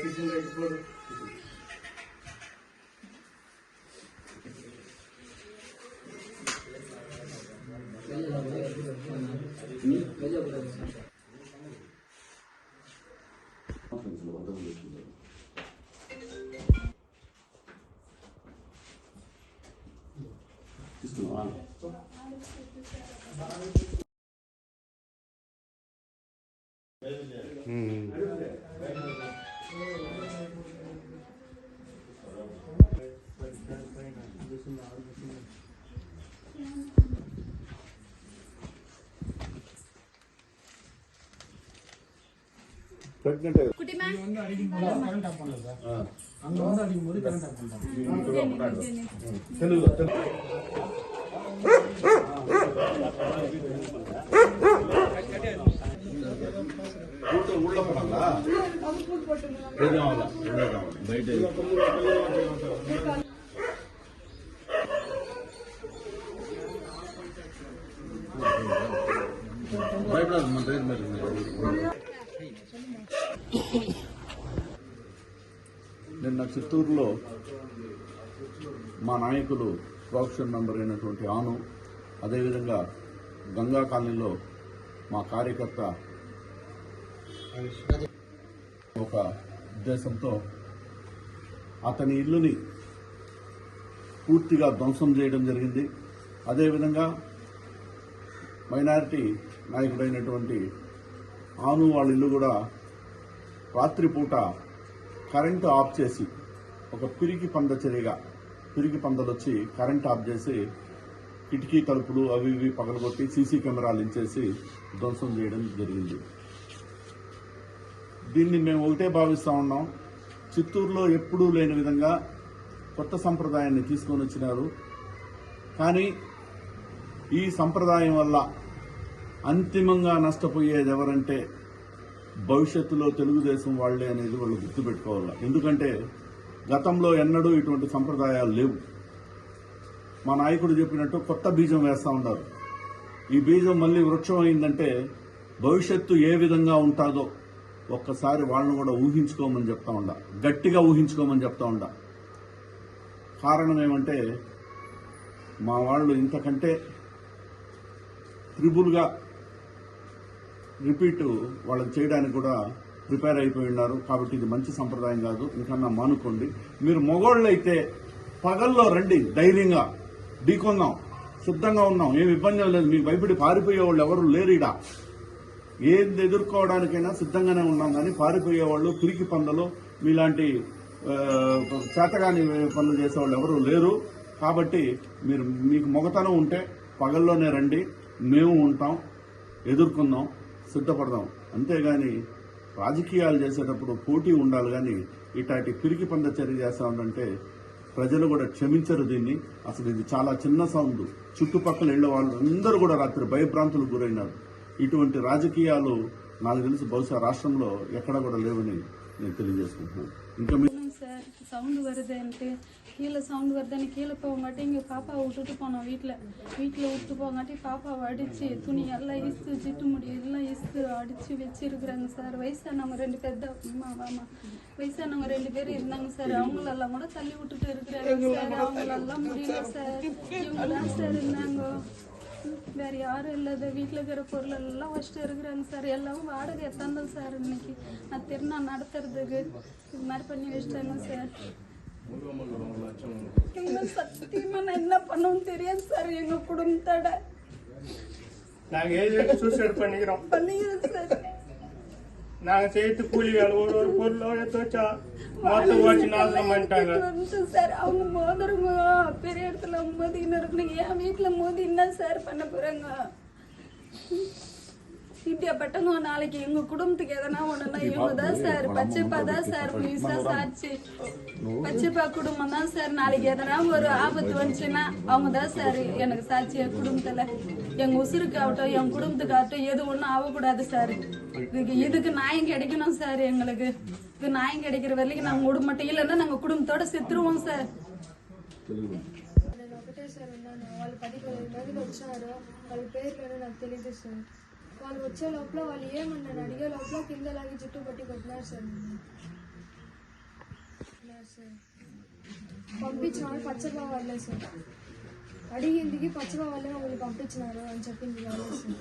Teaching Expert உள்ள భయపడాలి మన దగ్గర మరి నిన్న చిత్తూరులో మా నాయకులు ప్రొఫెషన్ మెంబర్ అయినటువంటి ఆను అదేవిధంగా గంగా కాలనీలో మా కార్యకర్త ఒక ఉద్దేశంతో అతని ఇల్లుని పూర్తిగా ధ్వంసం చేయడం జరిగింది. అదేవిధంగా మైనారిటీ నాయకుడైనటువంటి ఆను వాళ్ళ ఇల్లు కూడా రాత్రిపూట కరెంటు ఆఫ్ చేసి ఒక పిరికి పంద చర్యగా పిరికి పందలు వచ్చి కరెంట్ ఆఫ్ చేసి కిటికీ తలుపులు అవి ఇవి పగలగొట్టి సీసీ కెమెరాలు ఇచ్చేసి ధ్వంసం చేయడం జరిగింది. దీన్ని మేము ఒకటే భావిస్తూ ఉన్నాం. చిత్తూరులో ఎప్పుడూ లేని విధంగా కొత్త సంప్రదాయాన్ని తీసుకొని వచ్చినారు. కానీ ఈ సంప్రదాయం వల్ల అంతిమంగా నష్టపోయేది ఎవరంటే భవిష్యత్తులో తెలుగుదేశం వాళ్ళే అనేది వాళ్ళు గుర్తుపెట్టుకోవాలి. ఎందుకంటే గతంలో ఎన్నడూ ఇటువంటి సంప్రదాయాలు లేవు. మా నాయకుడు చెప్పినట్టు కొత్త బీజం వేస్తూ ఉన్నారు. ఈ బీజం మళ్ళీ వృక్షం అయిందంటే భవిష్యత్తు ఏ విధంగా ఉంటుందో ఒక్కసారి వాళ్ళని కూడా ఊహించుకోమని చెప్తా ఉండా. గట్టిగా ఊహించుకోమని చెప్తా ఉండా. కారణం ఏమంటే మా వాళ్ళు ఇంతకంటే త్రిబుల్గా రిపీట్ వాళ్ళకి చేయడానికి కూడా ప్రిపేర్ అయిపోయి ఉన్నారు. కాబట్టి ఇది మంచి సంప్రదాయం కాదు. ఇంకన్నా మానుకోండి. మీరు మొగోళ్ళు అయితే పగల్లో రండి ధైర్యంగా ఢీకొందాం సిద్ధంగా ఉన్నాం ఏమి ఇబ్బంది లేదు మీకు భయపడి పారిపోయే వాళ్ళు ఎవరు లేరు ఈడ. ఏది ఎదుర్కోవడానికైనా సిద్ధంగానే ఉన్నాం కానీ పారిపోయే వాళ్ళు పిరికి పందలు మీలాంటి చేతగాని పనులు చేసేవాళ్ళు ఎవరు లేరు. కాబట్టి మీరు మీకు మొగతనం ఉంటే పగల్లోనే రండి. మేము ఉంటాం ఎదుర్కొందాం. సిద్ధపడదాం. అంతేగాని రాజకీయాలు చేసేటప్పుడు పోటీ ఉండాలి కానీ ఇటాటి పిరికి పంద చర్య చేస్తామంటే ప్రజలు కూడా క్షమించరు దీన్ని. అసలు ఇది చాలా చిన్న సౌండ్. చుట్టుపక్కల ఇళ్ళ వాళ్ళు అందరూ కూడా రాత్రి భయభ్రాంతులకు గురైనారు. ఇటువంటి రాజకీయాలు నాకు తెలిసి బహుశా రాష్ట్రంలో ఎక్కడా కూడా లేవని నేను తెలియజేసుకుంటున్నాను. ఇంకా సౌండ్ వరద అంటే கீழே சவுண்டு வருதுன்னு கீழே போகாட்டி இங்கே பாப்பாவை விட்டுட்டு போனோம் வீட்டில் வீட்டில் விட்டு போகாட்டி பாப்பாவை அடித்து துணி எல்லாம் இஸ்து சிட்டு முடி எல்லாம் இஸ்து அடித்து வச்சிருக்கிறாங்க சார் வயசானவங்க ரெண்டு பேர் தான். அம்மா ஆமா வயசானவங்க ரெண்டு பேர் இருந்தாங்க சார் அவங்களெல்லாம் கூட தள்ளி விட்டுட்டு இருக்கிறாங்க சார் அவங்களெல்லாம் முடியல சார் இவங்க தான் சார் இருந்தாங்க. வேற யாரும் இல்லாத வீட்டில் இருக்கிற பொருள் எல்லாம் வச்சுட்டு இருக்கிறாங்க சார் எல்லாம் வாடகை எத்தாந்தோம் சார் இன்னைக்கு. நான் திருநா நடத்துறதுக்கு இது மாதிரி பண்ணி வச்சுட்டாங்க சார் சத்தியமா நான் என்ன பண்ணவும் தெரியாது சார் எங்க குடும்பத்தோட. நாங்க ஏஜென்ட் சூசைட் பண்ணிக்கிறோம். சார். நாங்க செய்யறது கூலி வேலை ஒரு ஒரு பொருளோட தோச்சா மொத்த ஓச்சு நாசனம் பண்ணிட்டாங்க. வந்து சார் அவங்க மோதுறவங்க பெரிய இடத்துல மோதின்னு இருக்கணும் என் வீட்டுல மோதி என்ன சார் பண்ண போறாங்க? இப்படியா பட்டவங்க நாளைக்கு எங்க குடும்பத்துக்கு எதனா ஒண்ணுன்னா இவங்க தான் சார் பச்சைப்பா தான் சார் முழுசா சாட்சி பச்சைப்பா குடும்பம் தான் சார் நாளைக்கு எதனா ஒரு ஆபத்து வந்துச்சுன்னா அவங்க தான் சார் எனக்கு சாட்சி என் குடும்பத்துல எங்க உசுருக்கு ஆகட்டும் என் குடும்பத்துக்கு ஆகட்டும் எது ஒண்ணும் ஆகக்கூடாது சார் இதுக்கு இதுக்கு நியாயம் கிடைக்கணும் சார் எங்களுக்கு இது நியாயம் கிடைக்கிற வரைக்கும் நாங்க விட மாட்டோம் இல்லைன்னா நாங்க குடும்பத்தோட செத்துருவோம் సార్ నేను ఒకటే సార్ ఉన్నాను వాళ్ళు పది పదిహేను మందికి వచ్చినారు వాళ్ళ పేర్లు నాకు తెలియదు సార్ వాళ్ళు వచ్చే లోపల వాళ్ళు ఏమన్నారు? అడిగే లోపల కింద లాగి జుట్టు పట్టి కొట్టినారు సార్ సార్. పంపించినారు పచ్చగా వాళ్ళే సార్. అడిగిందికి పచ్చగా వాళ్ళే మమ్మల్ని పంపించినారు అని చెప్పింది వాళ్ళే సార్.